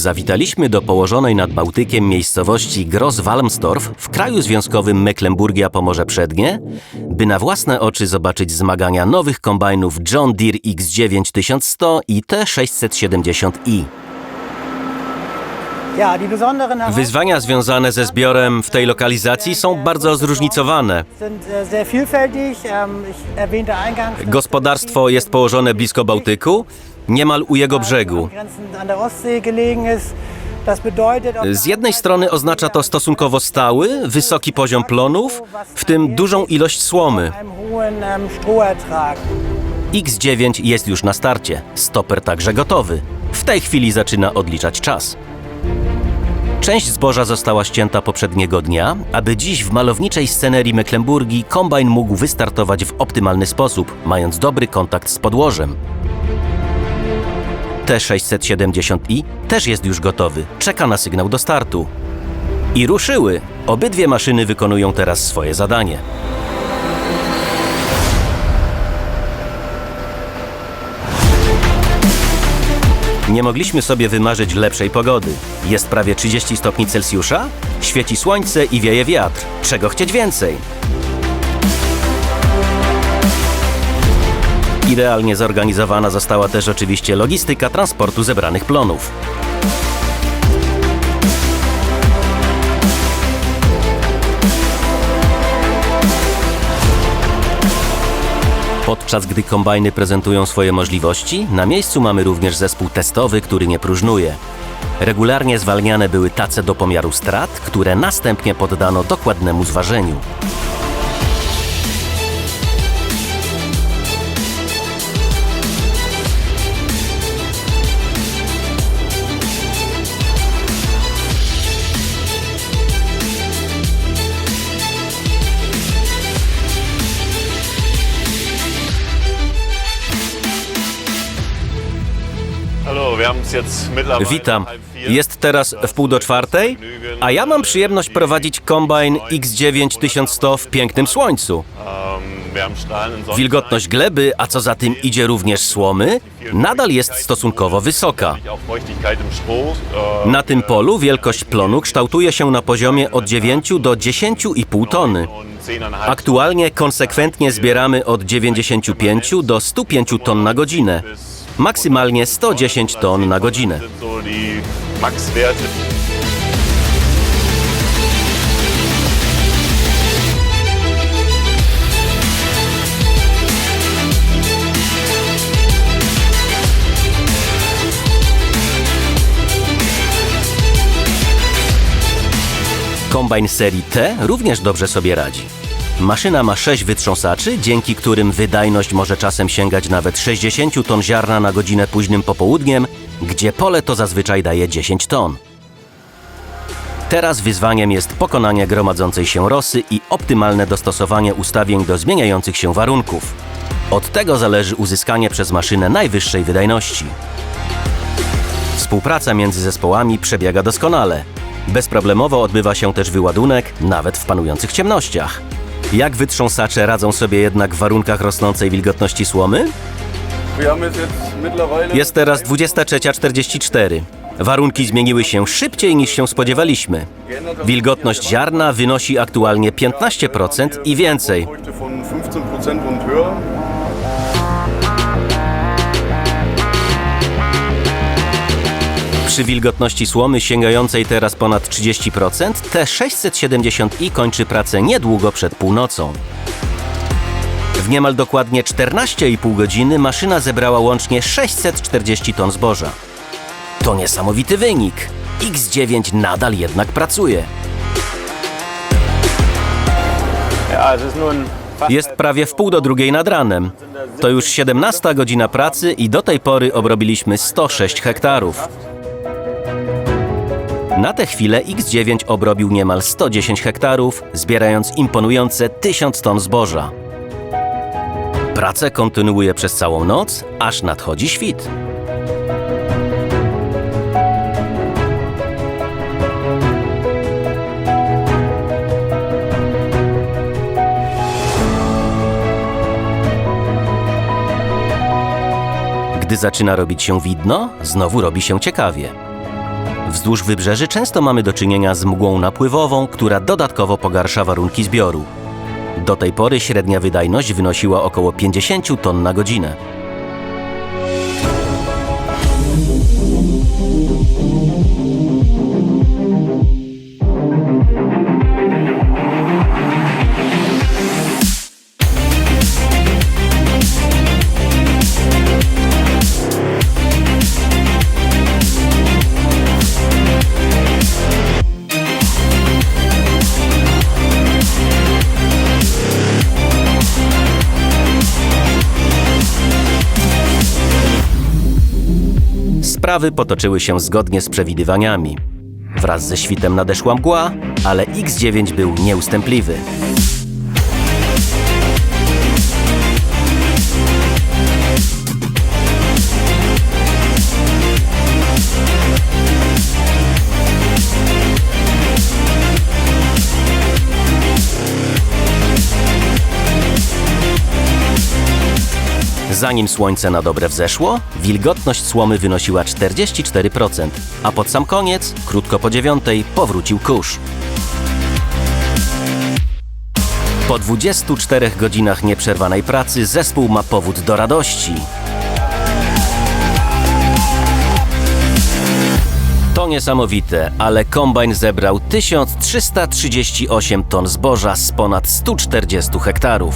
Zawitaliśmy do położonej nad Bałtykiem miejscowości Gross-Walmstorf w kraju związkowym Mecklenburgia-Pomorze Przednie, by na własne oczy zobaczyć zmagania nowych kombajnów John Deere X9 1100 i T670i. Ja, die besonderen Wyzwania związane ze zbiorem w tej lokalizacji są bardzo zróżnicowane. äh. Ähm, Gospodarstwo jest położone blisko Bałtyku, niemal u jego brzegu. Z jednej strony oznacza to stosunkowo stały, wysoki poziom plonów, w tym dużą ilość słomy. einem hohen ähm, Strohertrag. X9 jest już na starcie, stoper także gotowy. W tej chwili zaczyna odliczać czas. Część zboża została ścięta poprzedniego dnia, aby dziś w malowniczej scenerii Mecklenburgii kombajn mógł wystartować w optymalny sposób, mając dobry kontakt z podłożem. T670i też jest już gotowy, czeka na sygnał do startu. I ruszyły! Obydwie maszyny wykonują teraz swoje zadanie. Nie mogliśmy sobie wymarzyć lepszej pogody. Jest prawie 30 stopni Celsjusza, świeci słońce i wieje wiatr. Czego chcieć więcej? Idealnie zorganizowana została też oczywiście logistyka transportu zebranych plonów. Podczas gdy kombajny prezentują swoje możliwości, na miejscu mamy również zespół testowy, który nie próżnuje. Regularnie zwalniane były tace do pomiaru strat, które następnie poddano dokładnemu zważeniu. Witam. Jest teraz w pół do czwartej, a ja mam przyjemność prowadzić kombajn X9 1100 w pięknym słońcu. Wilgotność gleby, a co za tym idzie również słomy, nadal jest stosunkowo wysoka. Na tym polu wielkość plonu kształtuje się na poziomie od 9 do 10,5 tony. und 10,5 Aktualnie konsekwentnie zbieramy od 95 do 105 ton na godzinę. Maksymalnie 110 ton na godzinę. Kombajn serii T również dobrze sobie radzi. Maszyna ma 6 wytrząsaczy, dzięki którym wydajność może czasem sięgać nawet 60 ton ziarna na godzinę późnym popołudniem, gdzie pole to zazwyczaj daje 10 ton. Teraz wyzwaniem jest pokonanie gromadzącej się rosy i optymalne dostosowanie ustawień do zmieniających się warunków. Od tego zależy uzyskanie przez maszynę najwyższej wydajności. Współpraca między zespołami przebiega doskonale. Bezproblemowo odbywa się też wyładunek, nawet w panujących ciemnościach. Jak wytrząsacze radzą sobie jednak w warunkach rosnącej wilgotności słomy? Jest teraz 23.44. Warunki zmieniły się szybciej niż się spodziewaliśmy. Wilgotność ziarna wynosi aktualnie 15% i więcej. Przy wilgotności słomy sięgającej teraz ponad 30%, T670i kończy pracę niedługo przed północą. W niemal dokładnie 14,5 godziny maszyna zebrała łącznie 640 ton zboża. To niesamowity wynik. X9 nadal jednak pracuje. Jest prawie w pół do drugiej nad ranem. To już 17 godzina pracy i do tej pory obrobiliśmy 106 hektarów. Na tę chwilę X9 obrobił niemal 110 hektarów, zbierając imponujące 1000 ton zboża. Pracę kontynuuje przez całą noc, aż nadchodzi świt. Gdy zaczyna robić się widno, znowu robi się ciekawie. Wzdłuż wybrzeży często mamy do czynienia z mgłą napływową, która dodatkowo pogarsza warunki zbioru. Do tej pory średnia wydajność wynosiła około 50 ton na godzinę. Sprawy potoczyły się zgodnie z przewidywaniami. Wraz ze świtem nadeszła mgła, ale X9 był nieustępliwy. Zanim słońce na dobre wzeszło, wilgotność słomy wynosiła 44%, a pod sam koniec, krótko po dziewiątej, powrócił kurz. Po 24 godzinach nieprzerwanej pracy zespół ma powód do radości. To niesamowite, ale kombajn zebrał 1338 ton zboża z ponad 140 hektarów.